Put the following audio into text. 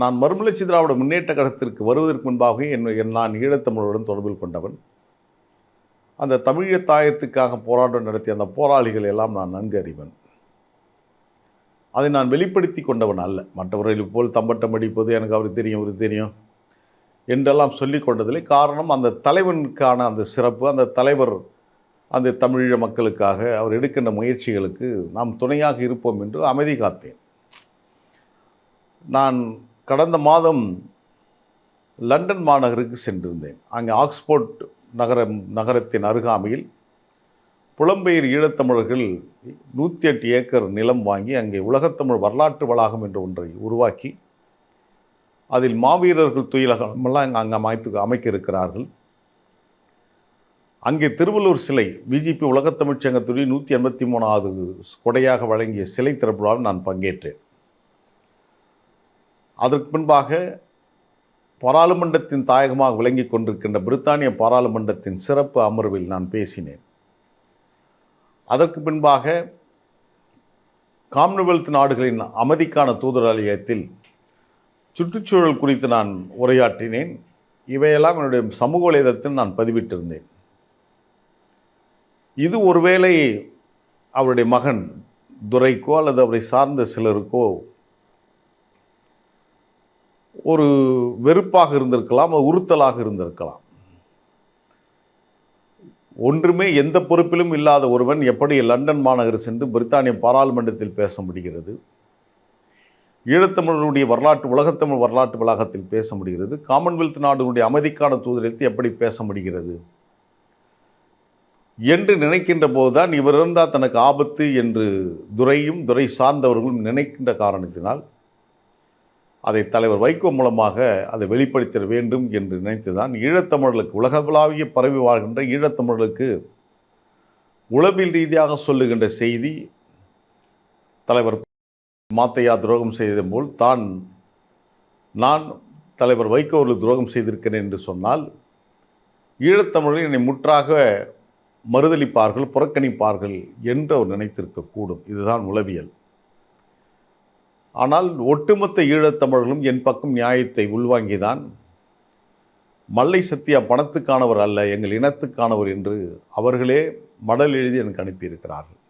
நான் மறுமலர்ச்சி திராவிட முன்னேற்ற கழகத்திற்கு வருவதற்கு முன்பாகவே என் நான் ஈழத்தமிழருடன் தொடர்பில் கொண்டவன். அந்த தமிழீழ தாயத்துக்காக போராட்டம் நடத்திய அந்த போராளிகள் எல்லாம் நான் நன்கு அறிவன். அதை நான் வெளிப்படுத்தி கொண்டவன் அல்ல. மற்றவர்களை போல் தம்பட்டம் அடிப்பது எனக்கு அவருக்கு தெரியும் அவருக்கு தெரியும் என்றெல்லாம் சொல்லிக் கொண்டதில்லை காரணம் அந்த தலைவனுக்கான அந்த சிறப்பு அந்த தலைவர் அந்த தமிழீழ மக்களுக்காக அவர் எடுக்கின்ற முயற்சிகளுக்கு நாம் துணையாக இருப்போம் என்று அமைதி காத்தேன். நான் கடந்த மாதம் லண்டன் மாநகருக்கு சென்றிருந்தேன். அங்கே ஆக்ஸ்போர்ட் நகரம் நகரத்தின் அருகாமையில் புலம்பெயர் ஈழத்தமிழர்கள் நூற்றி எட்டு ஏக்கர் நிலம் வாங்கி அங்கே உலகத்தமிழ் வரலாற்று வளாகம் என்ற ஒன்றை உருவாக்கி அதில் மாவீரர்கள் துயிலகமெல்லாம் அங்கே அமைத்து அமைக்க இருக்கிறார்கள் அங்கே திருவள்ளூர் சிலை பிஜேபி உலகத்தமிழ்ச்சங்கத்துடைய நூற்றி எண்பத்தி மூணாவது கொடையாக வழங்கிய சிலை திறப்பு நான் பங்கேற்றேன். அதற்கு முன்பாக பாராளுமன்றத்தின் தாயகமாக விளங்கிக் கொண்டிருக்கின்ற பிரித்தானிய பாராளுமன்றத்தின் சிறப்பு அமர்வில் நான் பேசினேன். அதற்கு பின்பாக காமன்வெல்த் நாடுகளின் அமைதிக்கான தூதராலயத்தில் சுற்றுச்சூழல் குறித்து நான் உரையாற்றினேன். இவையெல்லாம் என்னுடைய சமூக வலைதளத்தில் நான் பதிவிட்டிருந்தேன். இது ஒருவேளை அவருடைய மகன் துரைக்கோ அல்லது அவரை சார்ந்த சிலருக்கோ ஒரு வெறுப்பாக இருந்திருக்கலாம் அது உறுத்தலாக இருந்திருக்கலாம். ஒன்றுமே எந்த பொறுப்பிலும் இல்லாத ஒருவன் எப்படி லண்டன் மாநகர் சென்று பிரித்தானிய பாராளுமன்றத்தில் பேச முடிகிறது? ஈழத்தமிழனுடைய வரலாற்று உலகத்தமிழ் வரலாற்று வளாகத்தில் பேச முடிகிறது? காமன்வெல்த் நாடுகளுடைய அமைதிக்கான தூதரத்தில் எப்படி பேச முடிகிறது? என்று நினைக்கின்ற போதுதான் இவர் இருந்தால் தனக்கு ஆபத்து என்று துரையும் துரை சார்ந்தவர்களும் நினைக்கின்ற காரணத்தினால் அதை தலைவர் வைகோ மூலமாக அதை வெளிப்படுத்த வேண்டும் என்று நினைத்துதான் ஈழத்தமிழர்களுக்கு உலகளாவிய பரவி வாழ்கின்ற ஈழத்தமிழர்களுக்கு உளவியல் ரீதியாக சொல்லுகின்ற செய்தி தலைவர் மாத்தையா துரோகம் செய்தது போல் தான் நான் தலைவர் வைகோ அவர்கள் துரோகம் செய்திருக்கிறேன் என்று சொன்னால் ஈழத்தமிழர்கள் என்னை முற்றாக மறுதளிப்பார்கள் புறக்கணிப்பார்கள் என்று அவர் நினைத்திருக்கக்கூடும். இதுதான் உளவியல். ஆனால் ஒட்டுமொத்த ஈழத்தமிழர்களும் என் பக்கம் நியாயத்தை உள்வாங்கிதான். மல்லை சத்தியா பணத்துக்கானவர் அல்ல எங்கள் இனத்துக்கானவர் என்று அவர்களே மடல் எழுதி எனக்கு அனுப்பியிருக்கிறார்கள்.